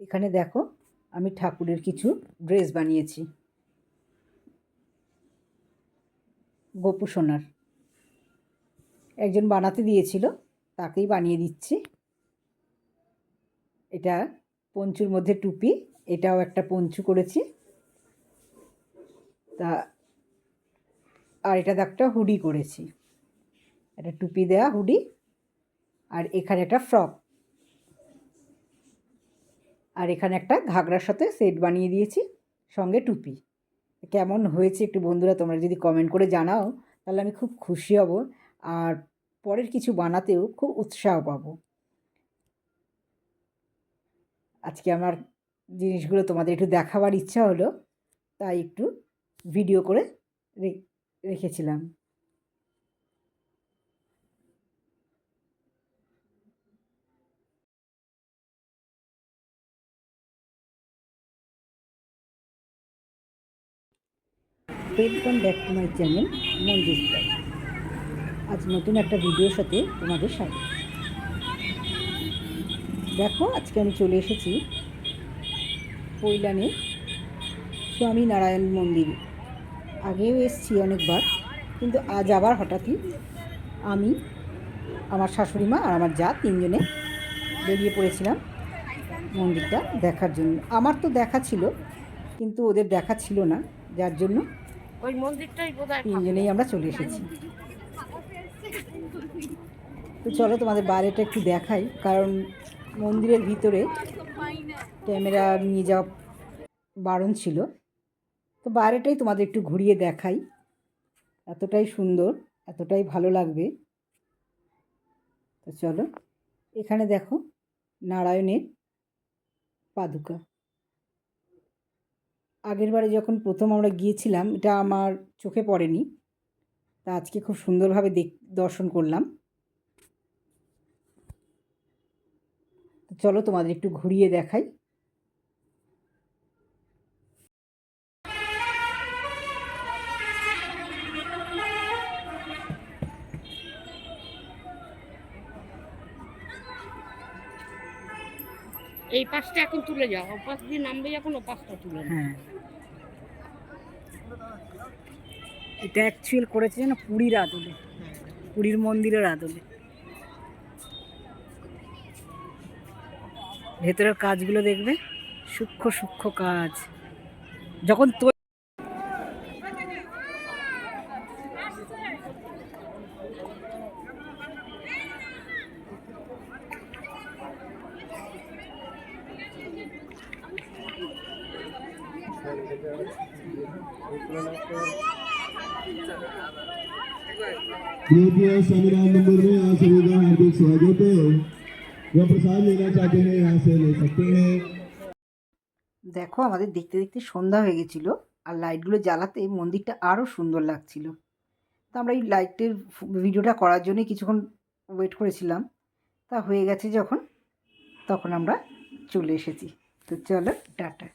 এখানে দেখো, আমি ঠাকুরের কিছু ড্রেস বানিয়েছি। গোপু সোনার। একজন বানাতে দিয়েছিল, তাকেই বানিয়ে দিচ্ছি। এটা পঞ্চুর মধ্যে টুপি, এটাও একটা পঞ্চু করেছি। তা, আর এটা একটা হুডি করেছি। একটা টুপি দেয়া হুডি, আর এখানে একটা ফ্রক। আর এখানে একটা ঘাগরার সাথে সেট বানিয়ে দিয়েছি, সঙ্গে টুপি। কেমন হয়েছে একটু বন্ধুরা, তোমরা যদি কমেন্ট করে জানাও, তাহলে আমি খুব খুশি হব আর পরের কিছু বানাতেও খুব উৎসাহ পাবো। আজকে আমার জিনিসগুলো তোমাদের একটু দেখাবার ইচ্ছা হলো, তাই একটু ভিডিও করে রেখেছিলাম। Welcome back to my channel style আজ নতুন একটা ভিডিওর সাথে তোমাদের স্বাগত। দেখো, আজকে আমি চলে এসেছি কৈলানে স্বামী নারায়ণ মন্দির। আগেও এসেছি অনেকবার, কিন্তু আজ আবার হঠাৎই আমি, আমার শাশুড়ি মা আর আমার যা তিনজনে বেরিয়ে পড়েছিলাম মন্দিরটা দেখার জন্য। আমার তো দেখা ছিল, কিন্তু ওদের দেখা ছিল না, যার জন্য ওই মন্দিরটাই বোধহয় তিনজনেই আমরা চলে এসেছি। তো চলো তোমাদের বাইরেটা একটু দেখাই, কারণ মন্দিরের ভিতরে ক্যামেরা নিয়ে যাওয়া বারণ ছিল। তো বাইরেটাই তোমাদের একটু ঘুরিয়ে দেখাই। এতটাই সুন্দর, এতটাই ভালো লাগবে। তো চলো, এখানে দেখো নারায়ণের পাদুকা। আগের বারে যখন প্রথম আমরা গিয়েছিলাম এটা আমার চোখে পড়েনি। তা আজকে খুব সুন্দরভাবে দেখ দর্শন করলাম। তো চলো তোমাদের একটু ঘুরিয়ে দেখাই। এই পাশটা এখন তুলে যাও। ও পাশ দিয়ে নামবে যখন ও পাশটা তুলে। হ্যাঁ। এটা অ্যাকচুয়াল করেছে যেন পুরীর আদলে। পুরীর মন্দিরের আদলে। ভেতরের কাজগুলো দেখবে। সূক্ষ্ম সূক্ষ্ম কাজ। যখন তো Thank you. प्रिय स्वामीनारायण मंदिर में आप सभी का हार्दिक स्वागत है जो प्रसाद लेना चाहते हैं यहाँ से ले सकते हैं দেখো আমাদের দেখতে দেখতে সন্ধ্যা হয়ে গেছিলো আর লাইটগুলো জ্বালাতে মন্দিরটা আরও সুন্দর লাগছিল তো আমরা এই লাইটের ভিডিওটা করার জন্যই কিছুক্ষণ ওয়েট করেছিলাম তা হয়ে গেছে যখন তখন আমরা চলে এসেছি তো চলো টাটা